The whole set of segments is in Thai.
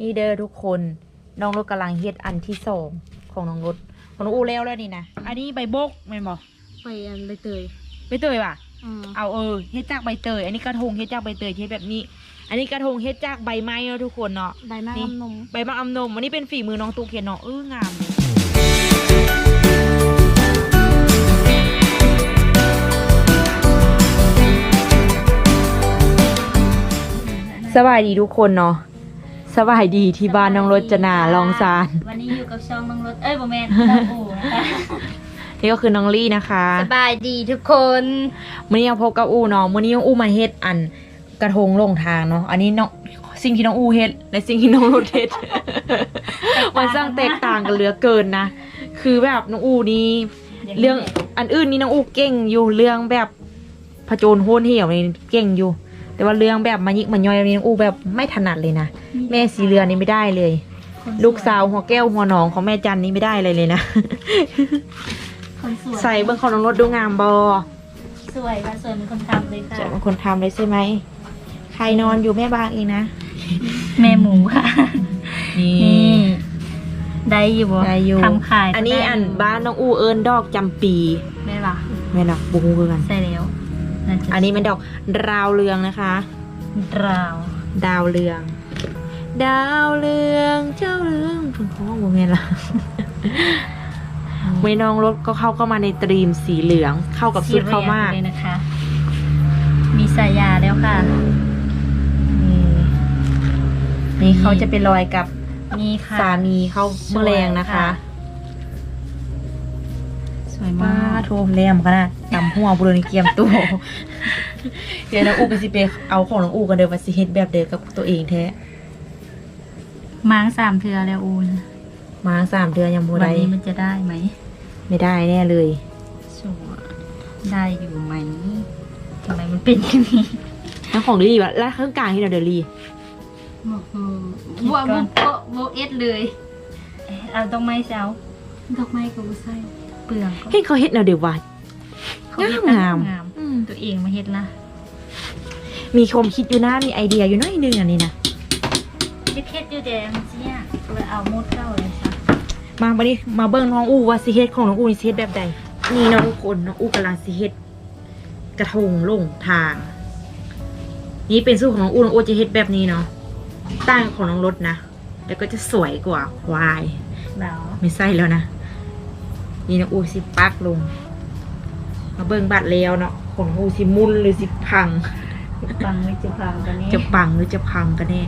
นี่เด้อทุกคนน้องรถกำลังเฮ็ดอันที่สองของน้องรถของน้องอูแล้วแล้วนี่นะอันนี้ใบบกแม่นบ่ไปอันใบเตยใบเตยป่ะอืมเอาเออเฮ็ดจากใบเตย อันนี้กระทงเฮ็ดจากใบเตยเฮ็ดแบบนี้ อันนี้กระทงเฮ็ดจากใบไม้เนาะทุกคนเนาะ ใบหน้านี่น้ำนมใบมะอำนมอันนี้เป็นฝีมือน้องตูเขียนเนาะเอองามสบายดีทุกคนเนาะ สบายดีที่บ้านน้องรจนาลองซานวันนี้อยู่กับช่องน้องรถเอ้ยโบแมนน้องอูนะคะนี่ก็คือน้องลี่นะคะสบายดีทุกคนมื่อนี้ยังพบกับอูเนาะมื่อนี้น้องอูมาเฮ็ดอันกระทงลงทางเนาะอันนี้น้องสิ่งที่น้องอูเฮ็ดและสิ่งที่น้องรถเฮ็ดมันสร้างแตกต่างกันเหลือเกินนะ คือแบบน้องอูนี่เรื่องอันอื่นนี่น้องอูเก่งอยู่เรื่องแบบผจญโหนเหี่ยวนี่เก่งอยู่ แต่ว่าเรื่องแบบมายิกมาย่อยนี่น้องอูแบบไม่ถนัดเลยนะแม่สีเรือนนี่ไม่ได้เลยคนสวยลูกสาวหัวแก้วหัวหนองของแม่จันนี่ไม่ได้เลยเลยนะคนสวยใส่เบื้องของน้องรถดูงามบอสวยค่ะสวยเป็นคนทำเลยค่ะจะเป็นคนทำเลยใช่ไหมใครนอนอยู่แม่บางเองนะแม่หมูค่ะนี่นี่ได้อยู่บ่ได้อยู่ทำขาย อันนี้ได้ยู่อันบ้านน้องอู้เอิญดอกจำปีแม่ล่ะแม่นดอกบูฮูคือกันใส่แล้วาจะ อันนี้เป็นดอกราวเรืองนะคะดราวดาวเรือง ดาวเรืองเจ้าเรืองเพิ่งเขาว่าบ่แม่นละไม่น้องรถก็เข้าก็มาในตรีมสีเหลืองเข้ากับชุดเขามากเลยนะคะ มีสายยาแล้วค่ะนี่นี่เขาจะไปลอยกับนี่ค่ะสามีเขาเมื่อแรงนะคะ สวยมามากโทมแรมขนาด ตำหัวบุรุษเกียมตัว เดี๋ยวน้องอูกันสิไปเอาของน้องอูกันเดินมาสิเฮ็ดแบบเดิมกับตัวเองแท้ม้างสามเทือแล้วอูนมาสามเดือนยังบ่วันได้นี้มันจะได้ไหมไม่ได้แน่เลย สวยได้อยู่ไหมทำไมมันเป็นอย่างนี้ทั้งของดีวะและเครื่องกลางที่เราเดลีบัวบุโปะโบเอสเลยเอาดอกไม้เซาดอกไม้กับบุไซเปลืองก็เห็นเขาเฮ็ดแนวเดียววะ เขาเฮ็ดงามงามตัวเองมาเฮ็ดละมีชมคิดอยู่นะมีไอเดียอยู่หน้อยนึงอันนี้นะจะเฮ็ดอยู่แดงเสียเลยเอามุดเข้าเลยซะมาบัดนี้มาเบิ่งน้องอูว่าสิเฮ็ดของน้องอูนี่สิเฮ็ดแบบใดนี่เนาะทุกคนน้องอูกำลังสิเฮ็ดกระทงลงทาง นี่เป็นสูตรของน้องอูน้องอูจะเฮ็ดแบบนี้เนาะตั้งของน้องรถนะแล้วก็จะสวยกว่าควายแล้วไม่ใส่แล้วนะ นี่นะอูสิปักลง มาเบิ่งบัตรแล้วเนาะของอูสิมุนหรือสิพังฟังไม่จะพังกันนี้จะปังหรือจะพังกันแน่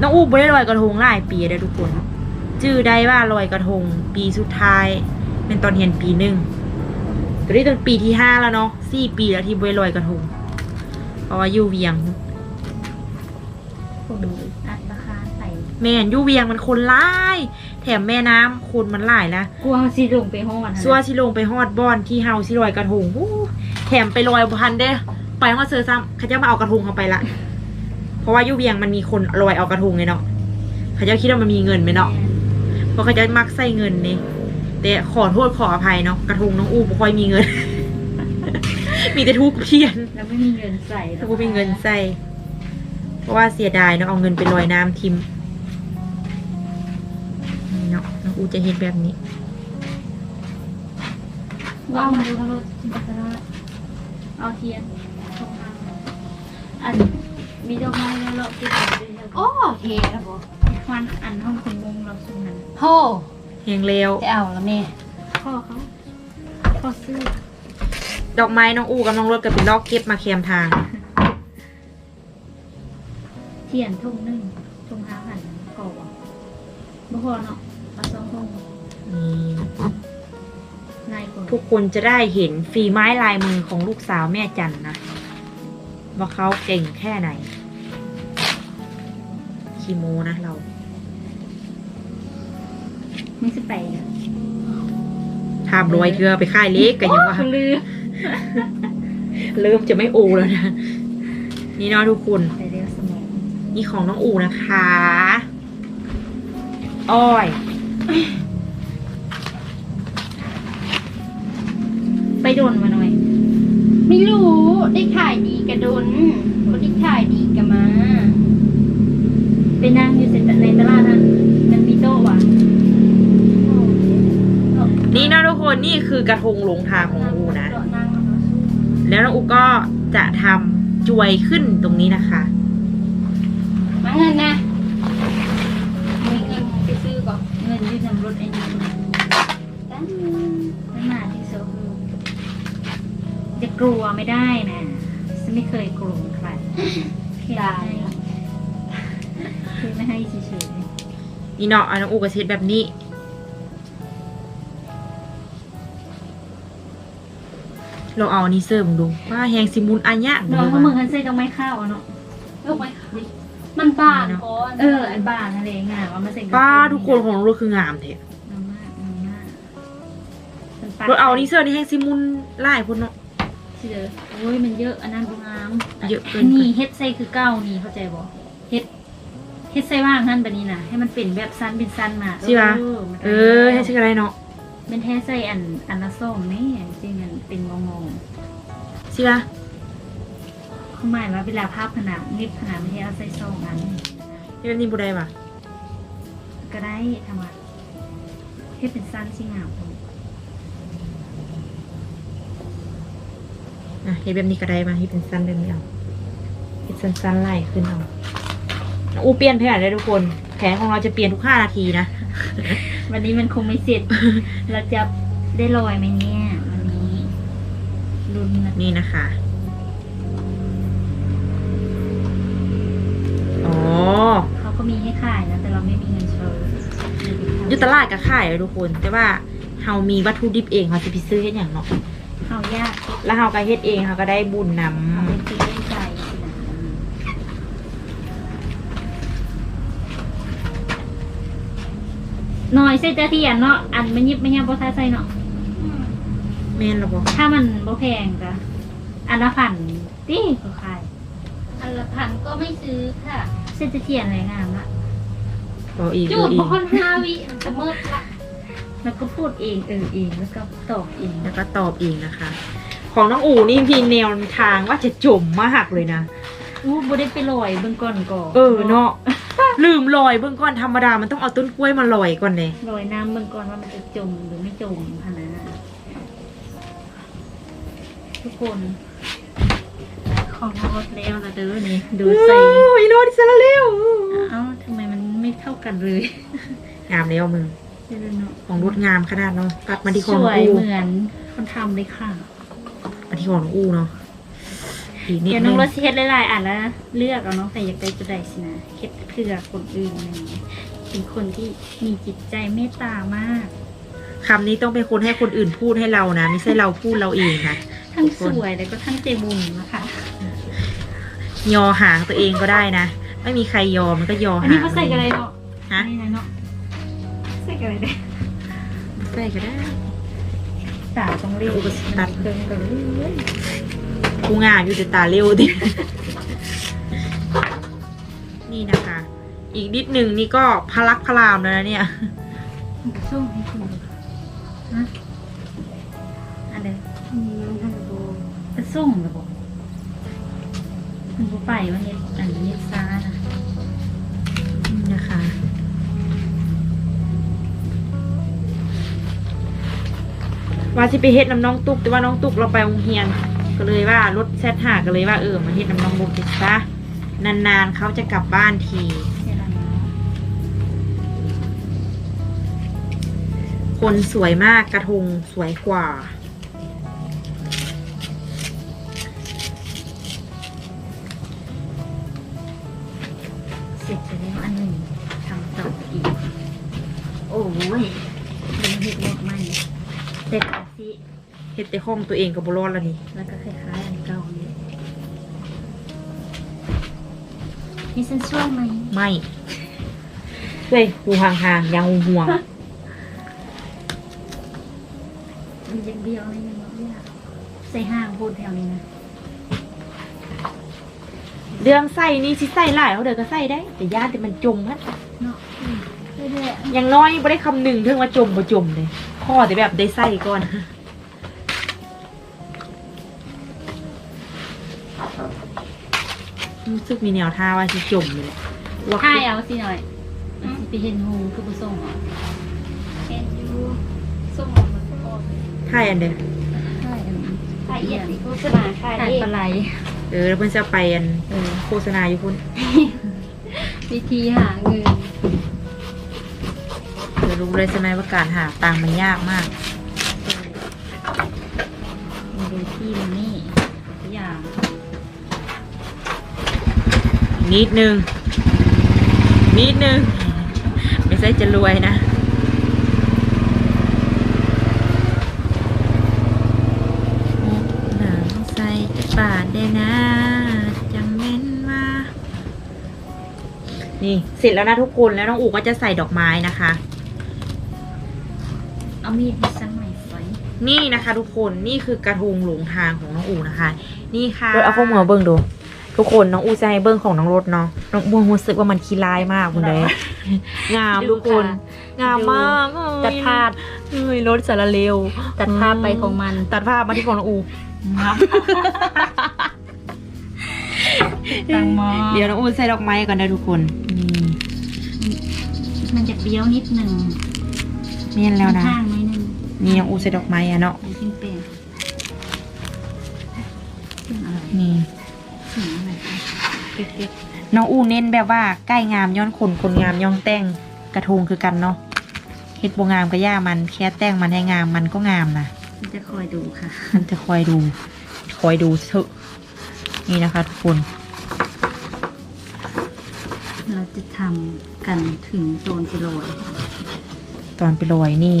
น้องอูไม่ได้ลอยกระทงหลายปีเลยทุกคน จื้อได้ว่าลอยกระทง ปีสุดท้าย เป็นตอนเรียนปีหนึ่งตอนนี้ตอนปีที่ห้าแล้วเนาะสี่ปีแล้วที่บได้ลอยกระทงเพราะว่าอยู่เวียงคนอัดราคาใส่แม่นอยู่เวียงมันคนหลายแถมแม่น้ำคนมันหลายนะ กลัวสิลงไปห้องอันนั้นซัวสิลงไปฮอดบอนที่เฮาสิลอยกระทงอู้แถมไปลอยบ่ทันเด้ไปฮอดเซอร์ซ้ำเขาจะมาเอากระทงเขาไปละ เพราะว่าอยูเวียงมันมีคนลอยเอากระทงไงเนาะเขาจะคิดว่ามันมีเงินไหมเนาะเพราะเขาจะมักใส่เงินนี่แต่ขอโทษขออภัยเนาะกระทงน้องอู้บ่ค่อยมีเงิน มีแต่ทุกข์เพียน แล้วไม่มีเงินใส่ ถ้าบ่มีเงินใส่ เพราะว่าเสียดายเนาะเอาเงินไปลอยน้ำทิม เนาะน้องอู้จะเฮ็ดแบบนี้ว่ามาดูทั้งรถจินตนาเอาเทียนชงมาอันมีดอกไม้แล้วเราติดกันด้วยแล้วโอ้เทแล้วบ่ควันอันห้องคุณมุงเราสุนันโหเฮงเร็ว จะเอาแล้วแม่พ่อเขาพ่อซื้อดอกไม้น้องอูกับน้องรถก็เป็นลอกเก็บมาเคียมทาง เทียนทุ่งหนึ่งทุ่งห้าพันก่อบ่บ่พอเนาะ ทุกคนจะได้เห็นฝีไม้ลายมือของลูกสาวแม่จันนะ ว่าเขาเก่งแค่ไหนคีโมนะเราไม่สิไปอะทำรวยเธอไปค่ายเล็กกันยังว่าโอ้ลืมเริ่มจะไม่โอแล้วนะ นี่เนาะทุกคนไปเรียกสมองนี่ของน้องอูนะคะ อ้อย โดนมาหน่อย ไม่รู้ได้ถ่ายดีกระโดนคนที่ถ่ายดีกัะมา ไปนั่งอยู่เสร็จในตลาดนั้นมันมีโต๊ะว่ะนี่นะทุกคนนี่คือกระทงลงทางของอูนะ แล้วน้องอูก็จะทำจวยขึ้นตรงนี้นะคะ มาเงินนะ จะกลัวไม่ได้นะฉันไม่เคยกลัวใครแค่ให้คือไม่ให้เฉยนี่เนาะอันน้องอูก็เช็ดแบบนี้ เราเอาอันนี้เสิร์ฟมึงดูว่าแหงซิมุนอันยะๆน้องเขามึงคันใส่ต้องไม้ข้าวเนาะ ลูกไหมมันบานก่อนเออ อันบ้านอะไรงานว่ามาใส่ป้าทุกคนของรถคืองามเถอะน้ำมากน้ำมากรถเอาอันนี้เสิร์ฟนี่แหงซิมุนไล่คนเนาะ เชื่อโอ้ยมันเยอะอันนั้นบงามเยอะเกิอันนไปนี้เฮ็ดไส้คือเก้านี่เข้าใจบ่เฮ็ดเฮ็ดไส้ว่างหั่นแบบนี้นะให้มันเป็นแบบสั้นเป็นสั้นมาใช่ปะมันเออให้ชื่ออะไรเนาะเป็นแท้ไส้อันอันละส้มนี่จริงๆมันเป็นงงงใช่ปะๆเขาหมายว่าเวลาภาพขนาดนิบขนาดไม่ให้เอาไส้ส้มอันนี่แบบนี้บุได้ปะก็ได้ทำอะเฮ็ดเป็นสั้นสิงาม อะเห็นแบบนี้ก็ได้มาให้เป็นสั้นแบบนี้เอาเห็นสั้นๆไล่ขึ้นเอาน้องอูเปลี่ยนแผนเลยทุกคน แผนของเราจะเปลี่ยนทุกห้านาทีนะ วันนี้มันคงไม่เสร็จ เราจะได้ลอยไหมเนี่ยวันนี้ลุ้นนะนี่นะคะ อ๋อ เขาก็มีให้ขายนะ แต่เราไม่มีเงินซื้ออยุตลาดก็ขายเลยทุกคน แต่ว่าเฮามีวัตถุดิบเองเขาจะไปซื้อเฮ็ดอย่างเนาะ เขายากแล้วเฮาก็เฮ็ดเองเฮาก็ได้บุญนเขาเป็นจริงได้ใจสินะหน่อยใส่แต่เทียนเนาะอันมันยิบไม่ยับบ่ท้าใส่เนาะำแม่นหรอบอกถ้ามันบ่แพงจ้ะอันละพันตี้ก็ขายอันละพันก็ไม่ซื้อค่ะเส้นแต่เทียนอะไรงามละบอกอีกจูดูดอีพกอนห้าวิมันจะมืดละ แล้วก็พูดเองเออเองแล้วก็ตอบเองแล้วก็ตอบเองนะคะ ของน้องอูนี่มีแนวทางว่าจะจมมากเลยนะอู้บ่ได้ไปลอยเบิ่งก่อนก่อนเออเนาะลืมลอยเบื้องก้อนธรรมดามันต้องเอาต้นกล้วยมาลอยก่อนเลยลอยน้ำเบิ่งก่อนว่ามันจะจมหรือไม่จมค่ะนะทุกคนของรถแล้วนะเด้อนี่ดูใส่โอ้ยโนดิซาลาเร็วเอ้าทำไมมันไม่เท่ากันเลยงามแล้วมึง เดี๋ยวเนาะของรถงามขนาดเนาะตัดมาที่ขสองวยอูเหมือนคนทำเลยค่ะมาที่ของอูเนาะอีกนิดเดี๋ยวนึน้องงรถสิเฮ็ดหลายๆอ่านแล้วเลือกเอาเนาะใครอยากได้จะได้สินะเฮ็ดเพื่อคนอื่นอะไรอย่างเงี้ยเป็นคนที่มีจิตใจเมตตามาก คำนี้ต้องเป็นคนให้คนอื่นพูดให้เรานะ ไม่ใช่เราพูดเราเองนะ ทั้งสวยแล้วก็ทั้งใจบุญนะคะยอหางตัวเองก็ได้นะ ไม่มีใครยอมมันก็ยออันหางนี้เขาใส่กันอะไรเนาะฮะอันนี่นะเนาะใส่กันอะไรได้ใส่ก็ได้ตาต้องเรียวอุปสรรคเกินไปเลยกูงามอยู่แต่ตาเร็วดิ นี่นะคะ อีกนิดหนึ่งนี่ก็พลักพลามแล้วนะเนี่ยส่งให้คุณดูฮะอันเดียวมันทำโบจะส่งหรือเปล่าคุณผู้ไปว่าเฮ็ดอันนี้ซ่านะนี่นะคะ ว่าสิไปเฮ็ดน้ำน้องตุกแต่ว่าน้องตุกเราไปโรงเรียน ก็เลยว่ารถแซดหาก็เลยว่าเออมาเฮ็ดน้ำน้องบุกติซะนานๆเขาจะกลับบ้านทีคนสวยมากกระทงสวยกว่า เฮ็ดแต่ห้องตัวเองกับบรอดแล้วนี่แล้วก็คล้ายๆอันเก่านี้นี่ฉันช่วยไหมไม่เฮ้ยดูห่างๆอยังห่วงมันยังเบี้ยวนิดนึงเนาะเนี่ยใส่ห้างพูดแถวนี้นะเรื่องใส่นี่สิใส่หลายเขาเดี๋ยวก็ใส่ได้ แต่ย่านแต่มันจมฮะเนาะเรื่อยอย่างน้อยไม่ได้คำหนึ่งถึงว่าจมบ่จมเลยข้อแต่แบบได้ใส่ก่อน รู้สึกมีแนวท่าว่าสิจมเลยแหละว่าๆค่ายเอาสิหน่อยมันสิไปเห็นงูคือผู้ส่งเหรอเห็นอยู่ส่งมามันก็ถ่ายอันเด้อใช่อันนี้ถ่ายเอียดโฆษณาถ่ายถ่ายเองปลาไหลเออแล้วเพิ่นจะไปอันเออโฆษณาอยู่พุ่นวิธีหาเงินเดี๋ยวรู้เลยใช่ไหมว่าการหาตังค์มันยากมาก นิดนึง นิดนึง ไม่ใช่จะรวยนะ หนังใส่บาทได้นะ จังเม้นว่า นี่เสร็จแล้วนะทุกคนแล้วน้องอูก็จะใส่ดอกไม้นะคะ เอามีดมาสักหน่อยไฟนี่นะคะ ทุกคนนี่คือกระทงหลงทางของน้องอูนะคะ นี่ค่ะรถเอาข้อมือเบิ้งดู ทุกคนน้องอูจะให้เบิ้งของน้องรถเนาะน้องบัวรู้สึกว่ามันขี้ลายมากคุณเด้งามทุกคน งามมากตัดภาพเฮ้ยรถสารเลวตัดภาพไปของมัน ตัดภาพมาที่ของน้องอูงับตังมอเดี๋ยวน้องอูใส่ดอกไม้ก่อนนะทุกคนนี่มันจะเบี้ยวนิดหนึ่งเมียนแล้วนะข้างๆหนิดนึงนี่น้องอูใส่ดอกไม้อะเนาะเป็น น้องอูเน้นแบบว่าใกล้งามย้อนคนคนงามย้อนแต่งกระทงคือกันเนาะเฮ็ดบงามก็ย่ามันแค่แต่งมันให้งามมันก็งามนะๆมันจะคอยดูค่ะ มันจะคอยดู คอยดูเถอะนี่นะคะ ทุกคน เราจะทำกันถึงโซนกิโลยตอนไปลอยนี่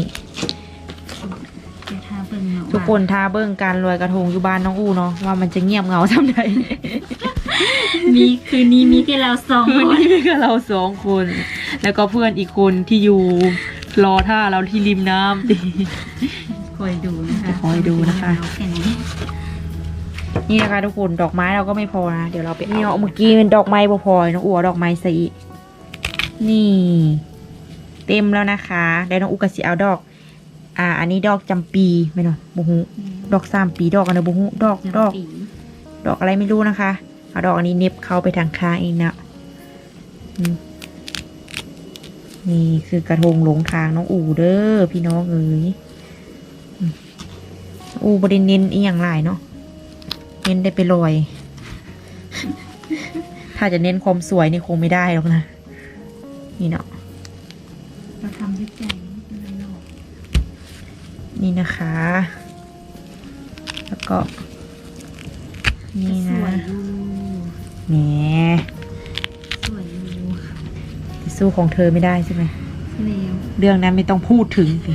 จะทาเบิ่งเนาะทุกคนท้าเบิ้งการลอยกระทงอยู่บ้านน้องอูเนาะว่ามันจะเงียบเหงาทำได มีคืนนี้มีแค่เราสองคืคนนนี้มีแค่เราสองคน แล้วก็เพื่อนอีกคนที่อยู่รอท่าเราที่ริมน้ำคอยดูนะคะคอยดูนะคะแค่นี้นี่นะคะทุกคนดอกไม้เราก็ไม่พอนะเดี๋ยวเราไปนี่เอาเมื่อกี้เป็นดอกไม้บ่พอน้องอัวดอกไม้ใส่อีกนี่ เต็มแล้วนะคะเดี๋ยวน้องอูกสิเอาดอก อ่า อันนี้ดอกจำปีไม่เนาะบุหูดอกสามปีดอกอันนะบุหูดอกดอกปีดอกอะไรไม่รู้นะคะ เอาดอกอันนี้เน็บเข้าไปทางค้างเองนะนี่คือกระทงหลงทางน้องอูเด้อพี่น้องเอ๋ยอูบริเน้นอีอย่างไรเนาะเน้นได้ไปลอย ถ้าจะเน้นความสวยนี่คงไม่ได้หรอกนะ นี่เนาะเราทำด้วยใจไม่เป็นไรหรอกนี่นะคะ แล้วก็ นี่สนะ วยอยู่แหมสวยอยู่จะสู้ของเธอไม่ได้ใช่ไหมเร็วเรื่องนั้นไม่ต้องพูดถึงสิ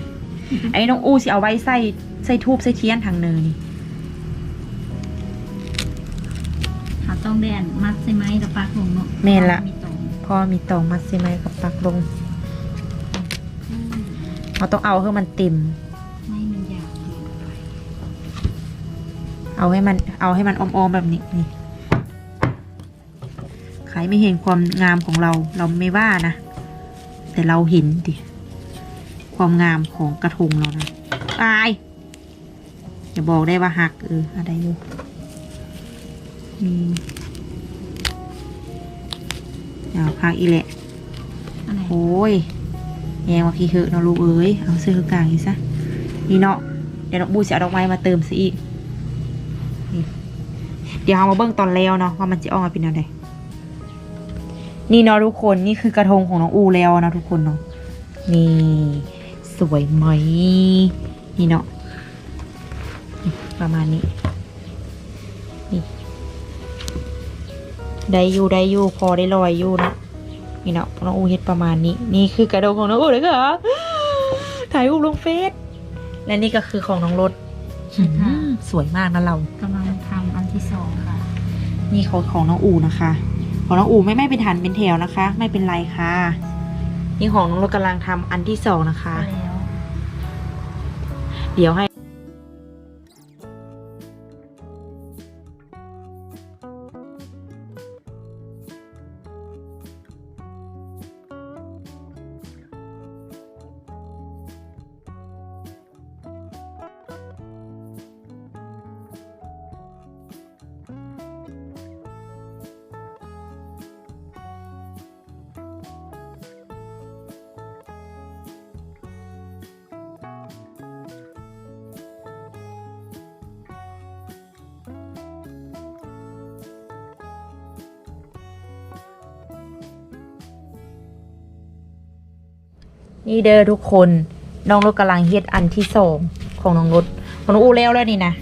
ไอ้น้องอู้สิเอาไว้ใส่ใส่ทูบใส่เทียนทางเนินนี่เขาต้องแดนมัดใช่ไหมแล้วปักลงเนาะแม่นละ มีตรงพอมีตองมัดใช่ไหมกับปักลงเราต้องเอาให้มันเต็ม ไม่มันยาวเกินไปเอาให้มันเอาให้มันอ้อมๆแบบนี้นี่ใคร ไม่เห็นความงามของเราเราไม่ว่านะ แต่เราเห็นดิความงามของกระทงเรานะตายอย่าบอกได้ว่าหักเอออะไรอยู่นี่เอาพักอีแหละอันไหนโอ้ยแยงว่าพี่เหอะเนาะลูกเอ้ยเอาเสื้อกลางอีกซะนี่เนาะเดี๋ยวน้องบูจะเอาดอกไม้มาเติมซะอีกนี่เดี๋ยวเอามาเบิ้งตอนแล้วเนาะว่ามันจะออกมาเป็นอะไร นี่เนาะทุกคนนี่คือกระทงของน้องอูแล้วนะทุกคนเนาะนี่ สวยไหมนี่เนาะนี่ประมาณนี้นี่ได้อยู่ได้อยู่พอได้ลอยอยู่เนาะนี่เนาะน้องอูเฮ็ดประมาณนี้ นี่คือกระโดงของน้องอูเลยค่ะถ่ายรูปลงเฟซและนี่ก็คือของน้องรถอืมสวยมากนะเรากำลังทำอันที่สองค่ะ นี่ของของน้องอูนะคะ ของน้องอูไม่ไม่เป็นฐานเป็นแถวนะคะ ไม่เป็นไรค่ะ นี่ของน้องรถกำลังทำอันที่สองนะคะแล้วเดี๋ยวให้ เด้อทุกคน น้องรถกำลังเฮ็ดอันที่สองของน้องรถของน้องอูแล้วแล้วนี่นะ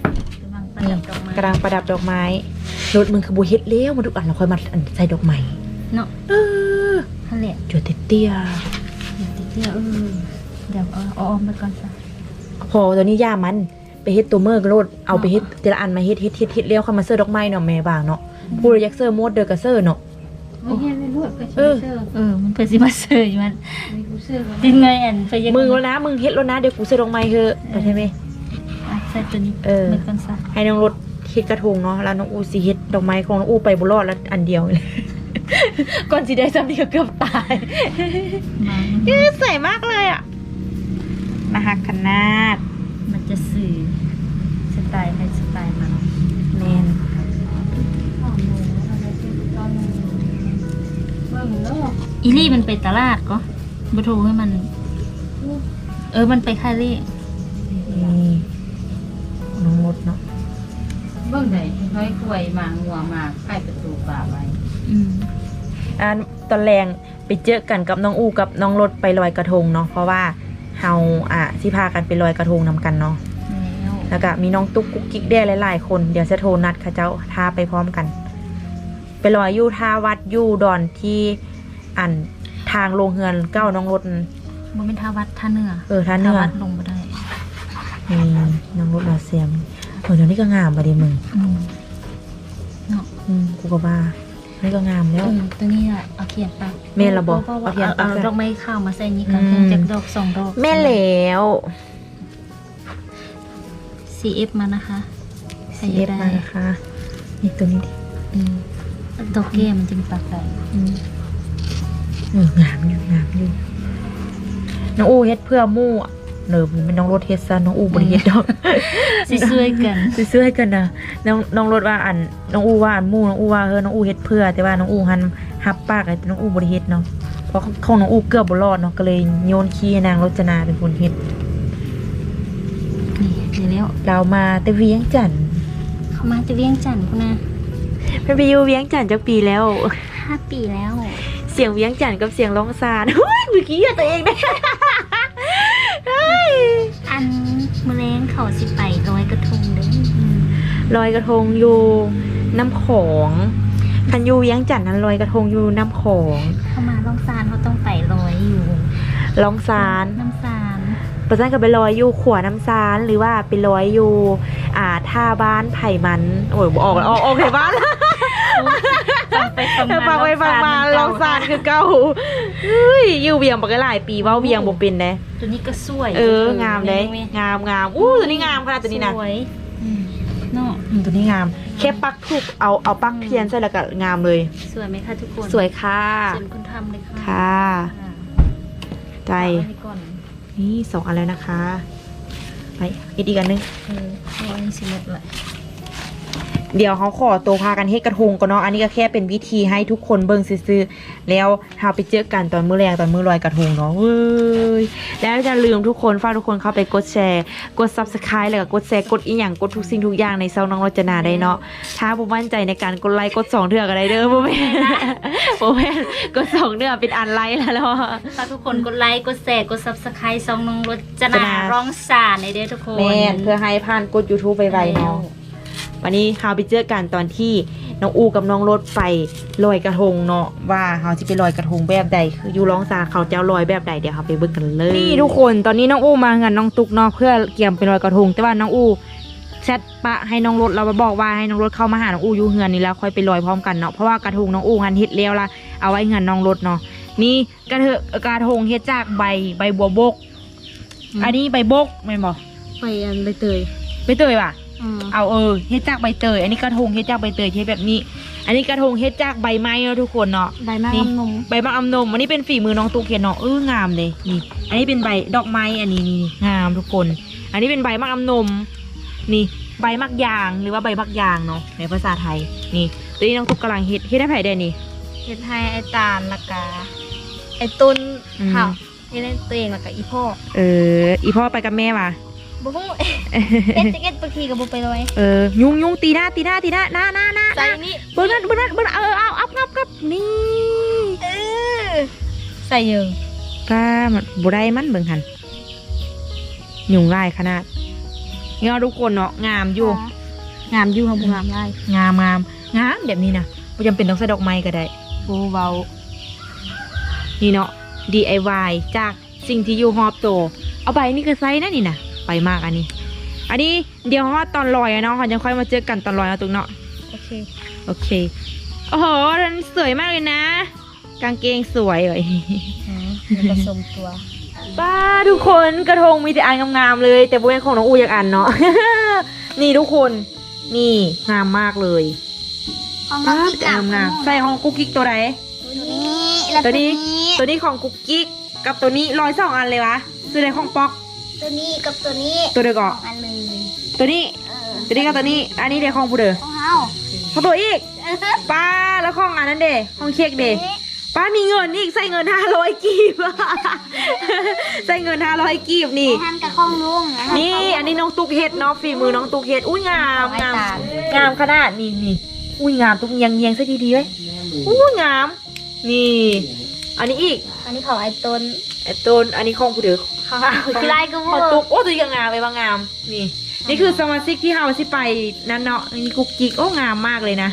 กำลังประดับดอกไม้กำลังประดับดอกไม้รถมึงคือบูเฮ็ดแล้วมาดูอันแล้วค่อยมาอันใส่ดอกไม้เนาะเออทะเลจุดเตี้ยเดี๋ยวติดเดียวเออเดี๋ยวเอาเอาออมไปก่อนซะๆพอตอนนี้ย่ามันไปเฮ็ดตัวเมอร์กรถเอาไปเฮ็ดแต่ละอันมาเฮ็ดเฮ็ดเฮ็ดเฮ็ดแล้วค่อยมาเสื้อดอกไม้เนาะแม่บางเนาะผู้อยากเสื้อโมดเด้อก็เสื้อเนาะ ไม่เห็นเลยลูกไปเออเสื้อเออ มันเพิ่นสิมาเซยมันมีกูเสื้อก่อนดินไงอันไปยังมึงแล้วนะมึงเฮ็ดแล้วนะเดี๋ยวกูเสื้อดอกไม้เถอะไปใช่ไหม อะใส่ตัวนี้เออไปก่อนซะให้น้องรถเฮ็ดกระทงเนาะแล้วน้องอูสิเฮ็ดดอกไม้ของน้องอูไปบ่รอดแล้วอันเดียวเลย ก่อนสิได้ซ้ำนี่ก็เกือบตายมายืดใส่มากเลยอะมาหักขนาด มันจะสื่อสไตล์ให้สไตล์มัน เบิ่งเนาะอีลี่มันไปตลาดก็บโทรให้มัน เออมันไปค่ายลี่นี่น้องรถเนาะเบิ่งได้น้อยกล้วยหมางหัวหมากใกล้ประตูป่าไว้อืมอันตอนแรงไปเจอกันกับน้องอูกับน้องรถไปลอยกระทงเนาะเพราะว่าเฮาอะสิพากันไปลอยกระทงนำกันเนาะแล้วแล้วก็มีน้องตุ๊กกุ๊กกิ๊กได้หลายๆคนเดี๋ยวจะโทรนัดเขาเจ้าท่าไปพร้อมกัน ไปลอยอยู่ท่าวัดอยู่ดอนที่อันทางลงเฮือนเก้าน้องรถมันเป็นท่าวัดท่าเนื้อเออท่าเนื้อวัดลงมาได้นี่น้องรถเราเสียมเออเดี๋ยวนี้ก็งามไปดิมึงอืมเนาะอืมกูก็บ้านี่ก็งามแล้วเออตัวนี้อะเอาเทียนไปแม่นละบอกเอาเอาเทียนปักเอาใส่ดอกไม้ข้าวมาใส่นี่กันอืมจากดอกสองดอกแม่แล้ว CF มานะคะใส่เอฟได้มานะคะนี่ตัวนี้ดิ อืมดอกแก้มันจึงปักได้อืมเอองามอยู่งามอยู่น้องอูเฮ็ดเพื่อหมู่อะเนอมันเป็นน้องรถเฮ็ดซะน้องอูบริเฮ็ดดอกสิช่วยกันซื้อๆให้กันนะน้องน้องรถว่าอันน้องอูว่าอันหมู่น้องอูว่าเออน้องอูเฮ็ดเพื่อ แต่ว่าน้องอูหันฮับปากไอ้น้องอูบริเฮ็ดเนาะเพราะของน้องอูเกือบบ่รอดเนาะก็เลยโยนขี้ให้นางรจนาเป็นคนเฮ็ดนี่เดี๋ยวแล้ว เรามาแต่เวียงจันทน์เขามาจะเวียงจันทน์คุณนะ มันไปอยู่เวียงจันทน์จักปีแล้ว ห้าปีแล้ว เสียงเวียงจันทน์กับเสียงร้องซานเฮ้ยเมื่อกี้อะตัวเองได้เฮ้ยอันมะเร็งเขาสิไปลอยกระทงเด้อลอยกระทงอยู่น้ำของคันอยู่เวียงจันทน์นั้นลอยกระทงอยู่น้ำของ เข้ามาล่องซานเขาต้องไปลอยอยู่ ร้องซาน น้ำซาน ประจันก็ไปลอยอยู่ขวน้ำซานหรือว่าไปลอยอยู่อ่าท่าบ้านไผ่มัน โอ้ยบอกออกแล้วออกออกไผ่บ้านฟังไปฟังฟัมางไปฟังมาลองซานคือเก้าเฮ้ยอยู่เวียงบอกหลายปีเว่าเวียงบ่เป็นเด้ตัวนี้ก็สวย เอองามเด้งามงามอู้ตัวนี้งามขนาดตัวนี้นะสวยอืมเนาะอืมตัวนี้งาม แค่ปักถูกเอาเอาปักเทียนใส่แล้วก็งามเลย สวยไหมคะทุกคน สวยค่ะสวยคุณทำเลยค่ะ ค่ะอ่าใจเอาไว้ก่อ นี่สองอันแล้วนะคะ ไปอีกอีกอันนึงเออเอาอันนี้สิหมดละ เดี๋ยวเขาขอตัวพากันเฮ็ดกระทงก่อนเนาะอันนี้ก็แค่เป็นวิธีให้ทุกคนเบิ่งซื่อๆแล้วเราไปเจอกันตอนมื้อแรงตอนมื้อลอยกระทงเนาะเว้ยแล้วอย่าลืมทุกคนฝากทุกคนเข้าไปกดแชร์ กด Subscribe แล้วก็กดแชร์กดอีหยังกดทุกสิ่งทุกอย่างในซองน้องรจนาได้เนาะถ้าบ่มั่นใจในการกดไลค์กดสองเทื่อก็ได้เด้อบ่แม่นบ่แม่นกดสองเทื่อเป็นอันไลค์แล้วเนาะฝากทุกคนกดไลค์กดแชร์กด subscribe ซองนงรถจจนานาร้องสารในเด้อทุกคนแม่นเพื่อให้ผ่านกด YouTube ไปไวๆเนาะ วันนี้เราไปเจอกันตอนที่น้องอูกับน้องรถไปลอยกระทงเนาะว่าเราจะไปลอยกระทงแบบใดคืออยู่ร้องซาเขาจะลอยแบบใดเดี๋ยวเราไปเบิ่งกันเลยนี่ทุกคนตอนนี้น้องอูมางันน้องตุกเนาะเพื่อเกี่ยมไปลอยกระทง แต่ว่าน้องอูแชทปะให้น้องรถเรามาบอกว่าให้น้องรถเข้ามาหาน้องอูอยู่เฮือนนี่แล้วค่อยไปลอยพร้อมกันเนาะเพราะว่ากระทงน้องอูงันเฮ็ดแล้วละเอาไว้เงินน้องรถเนาะนี่กระเถอะกระทงเฮ็ดจากใบใบบัวบก อันนี้ใบบกแม่นบ่ไปอันใบเตยใบเตยว่ะอืม เอาเออเฮ็ดจากใบเตย อันนี้กระทงเฮ็ดจากใบเตยเฮ็ดแบบนี้ อันนี้กระทงเฮ็ดจากใบไม้เนาะทุกคนเนาะใบมะนี่กำนมใบมะอำนมอันนี้เป็นฝีมือน้องตุ๊กเขียนเนาะเอองามเลยนี่ อันนี้เป็นใบดอกไม้อันนี้นี่งามทุกคน อันนี้เป็นใบมะอำนม นี่ใบมักยางหรือว่าใบมักยางเนาะในภาษาไทยนี่ตัวนี้น้องตุ๊กกำลังเฮ็ดเฮ็ดได้ไผได้นี่เฮ็ดให้ไอ้ตาลละกาไอ้ต้นอืมเฮาเฮ็ดให้ตัวเองแล้วก็อีพ่อเอออีพ่อไปกับแม่มา บ่ฮู้เอ็ดเอ็ดบางทีก็บ่ไปเลยเออยุงยุงตีหน้าตีหน้าตีหน้าหน้าหน้าหน้าใส่นี่เบิ้งนั่นเบิ้งนั่นเบิ้งนั่นเออเอาอัพงับกับนี่เออใส่เยิงป้ามันบุได้มันเบิ่งหันหยุ่งลายขนาดเงาทุกคนเนาะงามอยู่ งามอยู่ของงามได้งามงามงามแบบนี้นะบ่จำเป็นต้องใส่ดอกไม้ก็ได้โบเบานี่เนาะ DIY จากสิ่งที่อยู่ฮอบโต เอาไปนี่ก็ไซส์นะนี่นะ ไปมากอันนี้ อันนี้เดี๋ยวฮอดตอนลอยอะเนาะเขาจะค่อยมาเจอกันตอนลอยเอาตรงเนาะโอเคโอเคโอ้โหมันสวยมากเลยนะ กางเกงสวยเลยผสมตัวป้าทุกคนกระทงมีแต่อันงามๆเลย แต่บุญของน้องอูอยากอ่านเนาะนี่ทุกคนนี่งามมากเลยของป้าแต่งามๆใส่ของกุ๊กกิ๊กตัวไหนนี้แล้วตัวนี้ตัวนี้ของกุ๊กกิ๊กกับตัวนี้ร้อยสองอันเลยวะซื้อในของป๊อก ตัวนี้กับตัวนี้ตัวเดียวก่อนอันเลยตัวนี้ เออตัวนี้กับตัวนี้ อันนี้เด็กของผู้เด้อของเฮาของตัวอีกป้าแล้วของอันนั้นเด้ของเค้กเด้ป้ามีเงินอีกใส่เงินห้าร้อยกีบ ใส่เงินห้าร้อยกีบนี่ท่านกับข้องลุงนะนี่อันนี้น้องตุ๊กเฮ็ดเนาะฝีมือน้องตุ๊กเฮ็ดอุ้ยงามของไอ้งามตาลงามขนาดนี่นี่อุ้ยงามตุ๊กเงียงเงียงซะทีๆเว้ยอุ้ยงาม นี่ อันนี้อีกอันนี้ของไอ้ต้น ไอ้ต้นอันนี้ของผู้เดือข้างล่างคือลายก็ขว่าองตุ๊กโอ้ตัวนี้ก็งามไปบางงามนี่ นี่คือสมาชิกที่เฮาสิไปนั่นเนาะอันนี้กุ๊กกิ๊กโอ้งามมากเลยนะ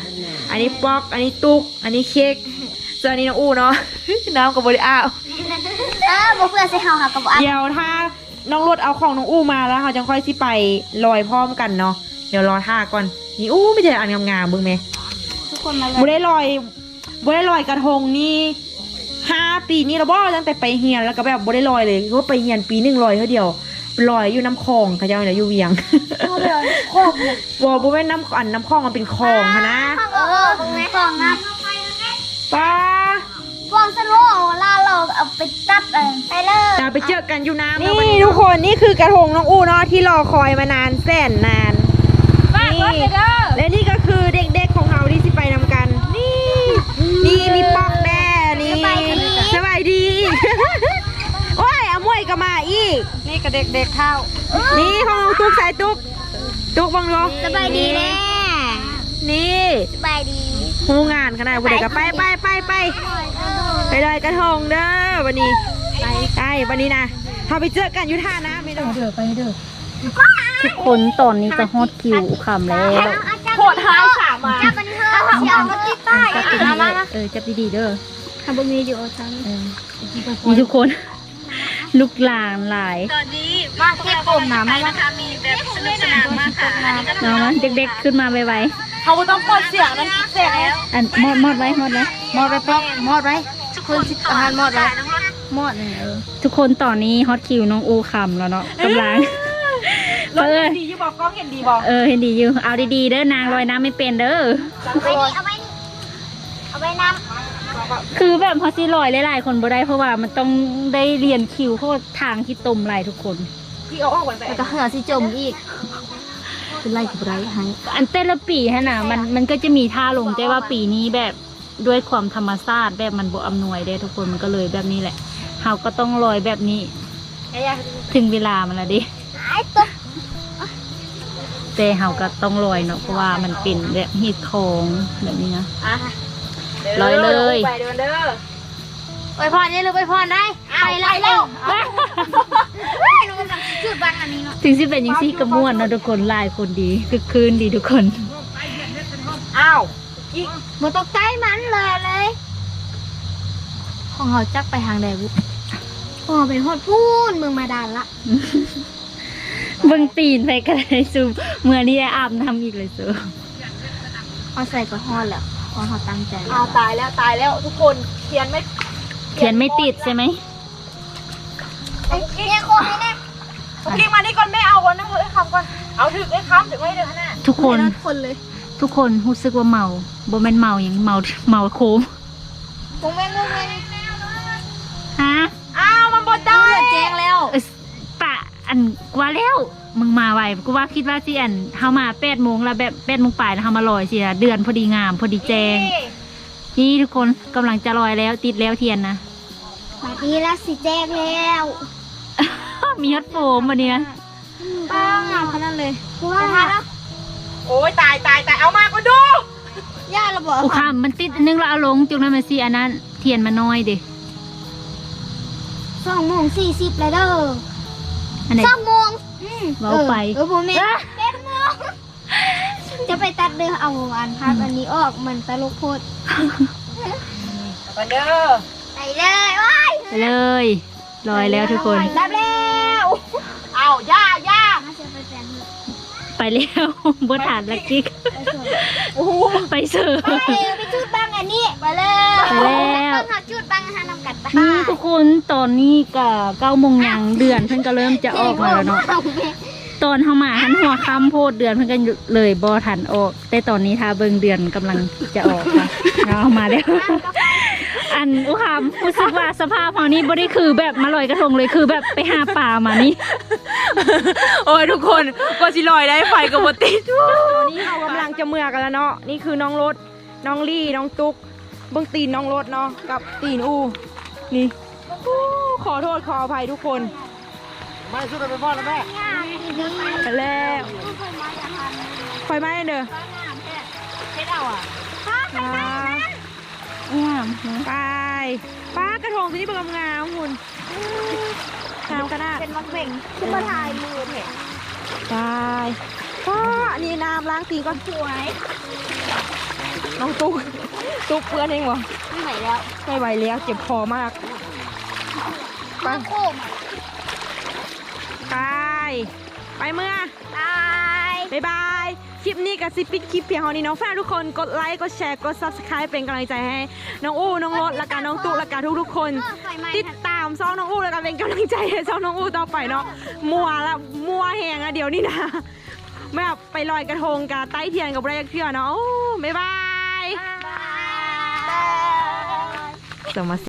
อันนี้ป๊อกอันนี้ตุ๊กอันนี้เค้กส่วนอันนี้น้องอู้เนาะ น้ำกับบริอ้าวเออบ่เพื่อนใส่เฮาหากับบ่อันเดี๋ยวถ้าน้องรถเอาของน้องอู้มาแล้วเขาจะค่อยสิไปลอยพร้อมกันเนาะเดี๋ยวรอท่าก่อนนี่อู้ไม่ใช่อันงามๆเบึงไหม ทุกคนมาเลบุยได้ลอยบุได้ลอยกระทงนี่ ห้าปีนี่เราบอกตั้งแต่ไปเฮียนแล้วก็แบบบุได้ลอยเลยเพราะว่าไปเฮียนปีหนึ่งลอยเท่าเดียวลอยอยู่น้ำคลองเขาเจ้าเนี่ยอยู่เวียงเอาไปเลยโคกเลยบอกบุเป็นน้ำอันน้ำคลองมันเป็นคลองค่ะนะเออตรงนี้ฟองนะป้าฟองสโลว์ลาเราเอาไปตัดเออไปเลยจะไปเจอกันอยู่น้ำนี่ทุกคนนี่คือกระทงน้องอู้เนาะที่รอคอยมานานแสนนานนี่และนี่ก็คือเด็ก นี่กับเด็กๆเข้า นี่ของน้องตุ๊กสายตุ๊กตุ๊กบังดูสบายดีแน่นี่สบายดีหูงานขนาดวันเด็กก็ไปไปไปไปไปเลยกระทงเด้อวันนี้ไปไปวันนี้นะเราไปเจอกันอยุท่านะไม่ต้องเด้อไปเด้อทุกคนตอนนี้ก็ฮอดคิวคำแล้วโคตรหายสามมาจับมันเถอะเสียงมันติดใต้จับดีๆเออจับดีๆเด้อทำบุมีอยู่ทั้งเออนี่ทุกคน ลูกหลานหลายตอนนี้มาเก็บกลมนะมานะคะมีแบบสนุกสนานมากค่ะเนาะเด็กๆขึ้นมาไวเขาต้องกดเสียงนั้นเสียงแล้วๆอันมอดมอดไว้มอดไว้หมดไปป๊อกหมดไว้คุณสิอาหารหมดไว้หมดเลยเออทุกคนตอนนี้ฮอตคิวน้องอูคำแล้วเนาะกำลังรถเออเห็นดีอยู่บอกกล้องเห็นดีบอกเออเห็นดีอยู่เอาดีๆเด้อนางลอยน้ำไม่เป็นเด้อเอาไว้นี่เอาไว้นี่เอาไว้น้ คือแบบพอสิลอยหลายๆคนบ่ได้เพราะว่ามันต้องได้เรียนคิวเพราะว่าทางที่ตมหลายทุกคน พี่เอาออกไปำแต่แล้วก็เหือสิจมอีก เป็นไรกับไรให้อันแต่ละปีฮะนะมันมันก็จะมีท่าลงแต่ว่าปีนี้แบบด้วยความธรรมชาติแบบมันบ่อำนวยได้ทุกคนมันก็เลยแบบนี้แหละเฮาก็ต้องลอยแบบนี้ ถึงเวลามันและดิไอ้ตุ๊กแต่เฮาก็ต้องลอยเนาะเพราะว่ามันเป็นแบบฮีตของแบบนี้นะอะ ลอยเลยไปเดินเด้อไปพรนี่หรือไปพรได้ไปแล้วแล้วเฮ้ยหนูกำลังจุดบ้านอันนี้เนาะถึงสิเป็นยังซี่กระม่วนเนาะทุกคนหลายคนดีคือคืนดีทุกคนอ้าวมันตกใจมันเลยเลย ของเขาจักไปทางใดบุของเขาไปฮอดพูนเมืองมาดานละเบิ่งตีนไปก็ได้ซูมเมื่อนี้ได้อาบน้ำอีกเลยซูเขาใส่ก็ฮอดแล้ว ของเขาตั้งใจอ้าวตายแล้วตายแล้วทุกคนเขียนไม่เขียนไม่ติดใช่ไหมเนี่ยโคให้แน่ผมเรียกมานี่ก่อนไม่เอาก่อนนะไอ้คำก่อนเอาถึงไอ้คำถึงไม่เดือขนาดทุกคนคนเลย ทุกคนรู้สึกว่าเมาบ่แม่นเมาอย่างเมาเมาโคมวงเว้นวงเว้นฮะอ้าวมันบดได้เดือดแจ้งแล้วเอ้ยปะอันว่าแล้ว มึงมาไวกูว่าคิดว่าสิอันเฮามาแปดโมงแล้วแบบแปดโมงปลายแล้วเฮามาลอยสิอะเดือนพอดีงามพอดีแจง นี่ทุกคนกำลังจะลอยแล้วติดแล้วเทียนนะมาดีแล้วสิแจ้งแล้วมีฮอตโฟมวันเนี้ยป้างามขนาดเลยว้าโอ้ยตายตายตายเอามาก็ดูย่าเราบอกโอ้ค่ะมันติดอันนึงแล้วเอาลงจุงนั้นมาสิอันนั้นเทียนมาน้อยเด้สองโมงสี่สิบเลยเด้ออันไหนสองโมงอืม เว้าไป เออผมเองเป็นโมงจะไปตัดเดือเอาอันพับอันนี้ออกมันตลกโพดกันเด้อไปเลยว้ายไปเลยลอยแล้วทุกคน รับแล้วเอาย่าย่ามาเสียไปแปลงเถอะไปแล้วบนฐานลักกิ๊กโอ้โหไปเสิร์ฟไปไปจุดบังอันนี้ ไปเลยไปแล้วต้องหาจุดบังอาหารนำกัดไปนี่ทุกคนตอนนี้ก็เก้าโมงยังเดือนเพิ่นก็เริ่มจะออกมาแล้วเนาะตอนเข้ามาหันหัวค่ำโพดเดือนเพิ่นก็เลยบ่ทันออก แต่ตอนนี้ทาเบิงเดือนกำลังจะออกค่ะเอามาแล้วอันอุคามรู้สึกว่าสภาพของนี้บ่ได้คือแบบมาลอยกระทงเลยคือแบบไปหาปลามานี่โอ้ยทุกคนก็สิลอยได้ไฟกับบติดตอนนี้เรากำลังจะเมื่อกันแล้วเนาะนี่คือน้องรถน้องลี่น้องตุ๊ก เบื้องตีนน้องรถเนาะกับตีนอูนี่อู้ขอโทษขออภัยทุกคนไม่ช่วยไปพ่อนะแม่ไปแล้วไฟไหม้เด้อเฮ็ดเอาอะงามไปป้ากระทงตัวนี้เป็นงามๆคุณงามขนาดเป็นมักเบ่งขึ้นมาถ่ายมือเถอะไปป้านี่น้ำล้างตีนก่อนสวย น้องตุ๊ก ตุ๊กเพื่อนเองวะไม่ไหวแล้วไม่ไหวแล้วเจ็บคอมากไปมาโค้งไปไปเมื่อตายบายบาย คลิปนี้กับซิปิดคลิปเพียงเท่านี้น้องแฟนทุกคนกดไลค์กดแชร์กด subscribe เป็นกำลังใจให้ น้องอู้น้องรถและการน้องตุ๊และการทุกๆคนเออไฟไหม้ติดตามซองน้องอู้แล้วกันเป็นกำลังใจให้ซองน้องอู้ต่อไปเนาะมัวละมัวแหงอะเดี๋ยวนี้นะแบบไปลอยกระทงกับใต้เทียนกับไรเที่ยวเนาะโอ้บ๊ายบาย บายสมา